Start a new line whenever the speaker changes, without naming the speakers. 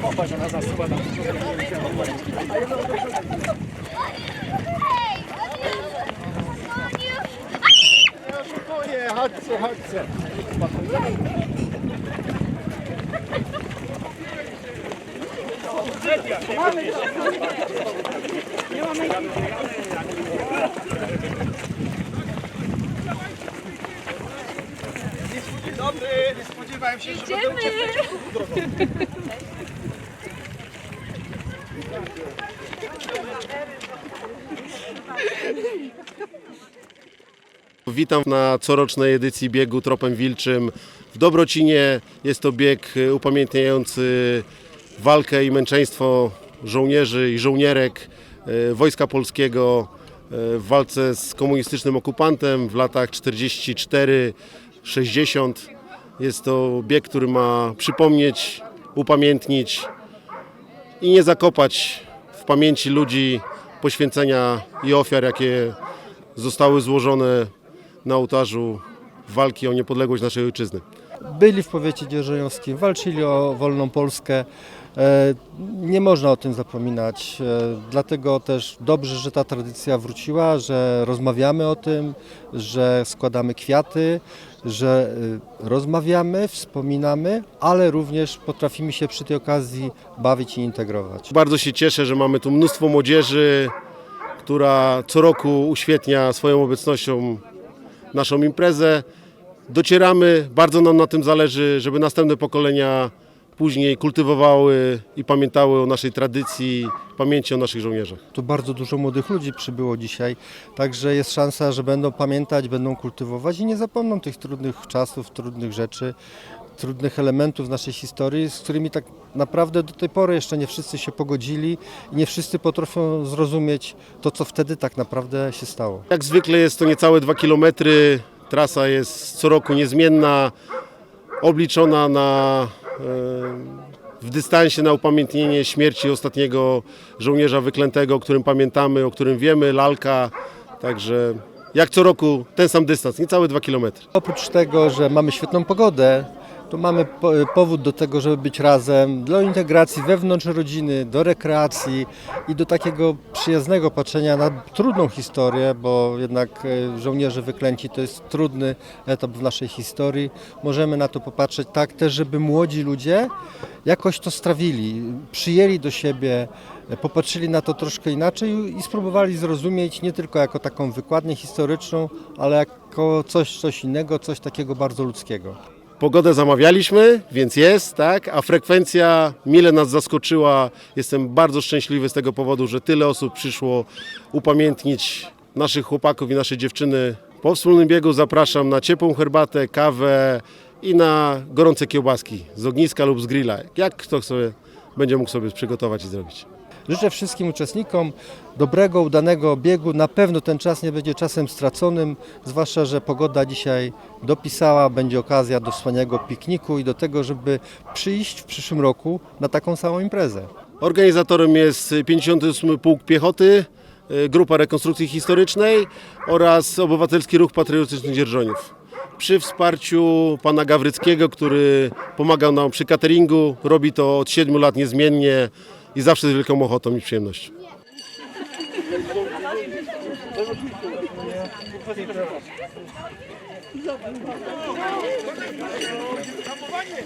Papai, já vai, acima
vai, Aí vai, não chodźcie, chodźcie. Dobry, nie spodziewałem się, że będę uciekać.
Witam na corocznej edycji biegu Tropem Wilczym w Dobrocinie. Jest to bieg upamiętniający walkę i męczeństwo żołnierzy i żołnierek e, Wojska Polskiego e, w walce z komunistycznym okupantem w latach 44-60. Jest to bieg, który ma przypomnieć, upamiętnić i nie zakopać w pamięci ludzi poświęcenia i ofiar, jakie zostały złożone na ołtarzu walki o niepodległość naszej ojczyzny.
byli w powiecie dzierżoniowskim, walczyli o wolną Polskę. E, Nie można o tym zapominać, e, dlatego też dobrze, że ta tradycja wróciła, że rozmawiamy o tym, że składamy kwiaty, że e, rozmawiamy, wspominamy, ale również potrafimy się przy tej okazji bawić i integrować.
Bardzo się cieszę, że mamy tu mnóstwo młodzieży, która co roku uświetnia swoją obecnością naszą imprezę. Docieramy, bardzo nam na tym zależy, żeby następne pokolenia później kultywowały i pamiętały o naszej tradycji, pamięci o naszych żołnierzach.
Tu bardzo dużo młodych ludzi przybyło dzisiaj, także jest szansa, że będą pamiętać, będą kultywować i nie zapomną tych trudnych czasów, trudnych rzeczy, trudnych elementów naszej historii, z którymi tak naprawdę do tej pory jeszcze nie wszyscy się pogodzili i nie wszyscy potrafią zrozumieć to, co wtedy tak naprawdę się stało.
Jak zwykle jest to niecałe 2 km. Trasa jest co roku niezmienna, obliczona na, e, w dystansie na upamiętnienie śmierci ostatniego żołnierza wyklętego, o którym pamiętamy, o którym wiemy, lalka. Także jak co roku ten sam dystans, niecałe 2 km.
Oprócz tego, że mamy świetną pogodę, to mamy po- powód do tego, żeby być razem, do integracji wewnątrz rodziny, do rekreacji i do takiego przyjaznego patrzenia na trudną historię, bo jednak e, żołnierze wyklęci to jest trudny etap w naszej historii. Możemy na to popatrzeć tak też, żeby młodzi ludzie jakoś to strawili, przyjęli do siebie, e, popatrzyli na to troszkę inaczej i spróbowali zrozumieć nie tylko jako taką wykładnię historyczną, ale jako coś, coś innego, coś takiego bardzo ludzkiego.
Pogodę zamawialiśmy, więc jest, tak? A frekwencja mile nas zaskoczyła. Jestem bardzo szczęśliwy z tego powodu, że tyle osób przyszło upamiętnić naszych chłopaków i nasze dziewczyny. Po wspólnym biegu zapraszam na ciepłą herbatę, kawę i na gorące kiełbaski z ogniska lub z grilla. Jak kto sobie będzie mógł sobie przygotować i zrobić.
Życzę wszystkim uczestnikom dobrego, udanego biegu. Na pewno ten czas nie będzie czasem straconym, zwłaszcza, że pogoda dzisiaj dopisała. Będzie okazja do wspaniałego pikniku i do tego, żeby przyjść w przyszłym roku na taką samą imprezę.
Organizatorem jest 58 Pułk Piechoty, y, Grupa Rekonstrukcji Historycznej oraz Obywatelski Ruch Patriotyczny Dzierżoniów. Przy wsparciu pana Gawryckiego, który pomagał nam przy cateringu, robi to od 7 lat niezmiennie i zawsze z wielką ochotą i przyjemnością. Zamowanie!